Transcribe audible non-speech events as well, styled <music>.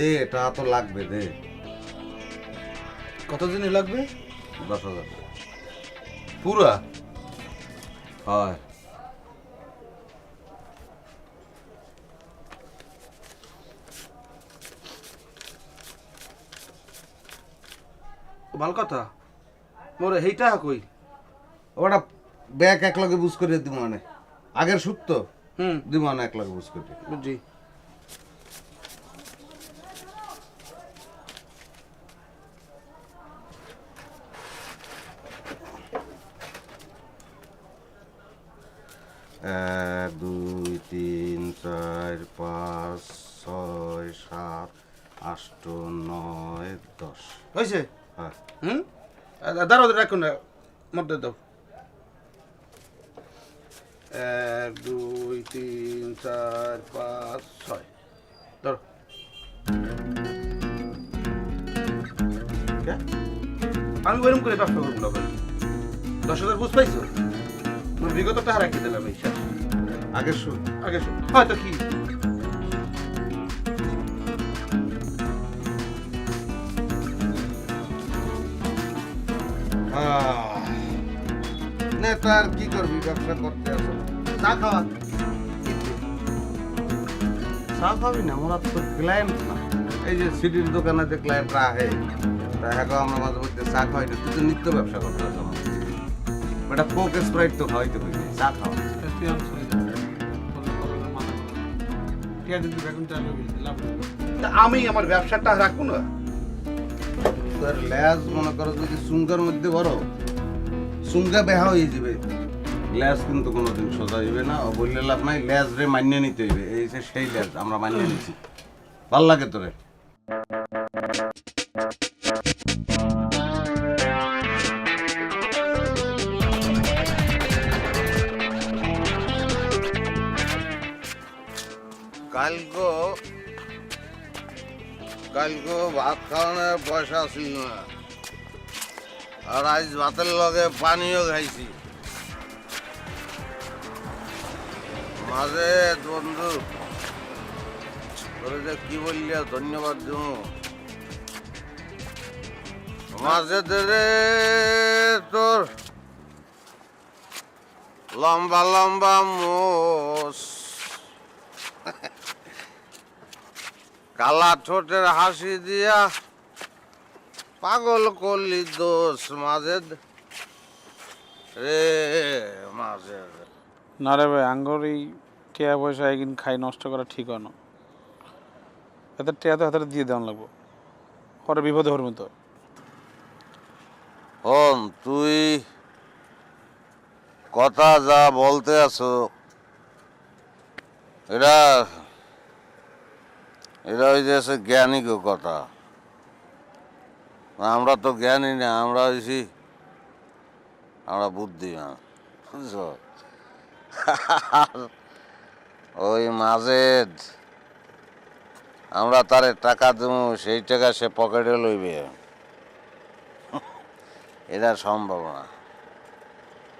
দে এটা তো লাগবে দে। কত দিনে লাগবে? দশ হাজার। পুরা? হয়। ভালো কথা। মোরে হেইটা কই? ওটা ব্যাগ এক লগে বুঝ করে দিব মানে। আগের সুদ তো? হুম। দিব মানে এক লগে বুঝ করে বুঝছি এক দুই তিন চার পাঁচ ছয় সাত আষ্ট নয় দশ। হয়েছে হ্যাঁ। হুম? দাঁড়াও রাখুন না মধ্যে দাও। এক দুই তিন চার পাঁচ ছয়। ধরো? আমি ওইরকম করে ব্যবসা করব দশ হাজার বুঝ পাইছো? আমার বিগত টাকা দিলাম, এই আগের সুদ আগে শোন। হয়তো কি? নেতা আর কি করবি, ব্যবসা করতে আসো। চা খাওয়া? চা খাবি না আমরা তো ক্লায়েন্ট না। এই যে সিটির দোকানে যে ক্লায়েন্টরা আহে তা হ্যাঁ আমরা মাঝে মধ্যে চা খাওয়াই না, তুই তো নিত্য ব্যবসা করতে আসো। ওটা কোক স্প্রাইট তো খাওয়াইতে হইবে চা খাওয়া। আমি আমার ব্যবসাটা রাখব না। তোর ল্যাজ মনে করো যদি সুঙ্গার মধ্যে বড় সুঙ্গা বেহা হয়ে যাবে। ল্যাজ কিন্তু কোনোদিন সোজা হইবে না, ও বললে লাভ নাই ল্যাজ রে মান্য নিতে হইবে। এই যে সেই ল্যাজ আমরা মান্য নিচ্ছি ভালো লাগে তোরে। কালকো কালকে ভাত খাওয়ানোর পয়সা ছিল না। আর আজ ভাতের লগে পানিও খাইছি। মাঝে বন্ধু, তোরে যে কি বললি, ধন্যবাদ দিব মাঝে ধরে তোর লম্বা লম্বা মোষ কালা ঠোঁটের হাসি দিয়া পাগল করলি দোষ মাঝে রে মাঝে না রে ভাই আঙ্গর এই টিয়া পয়সা একদিন খাই নষ্ট করা ঠিক হয় না। এত টিয়া তো হাতে দিয়ে দেওয়া লাগবো। পরে বিপদে হরমু তো। হন তুই কথা যা বলতে আছো এটা এটা ওই যে জ্ঞানী কথা। আমরা তো জ্ঞানী না, আমরা হয়েছি আমরা বুদ্ধিমান, বুঝছ? <laughs> ওই মাঝে আমরা তারে টাকা দেবো, সেই টাকা সে পকেটে লইবে। <laughs> এটা সম্ভব না।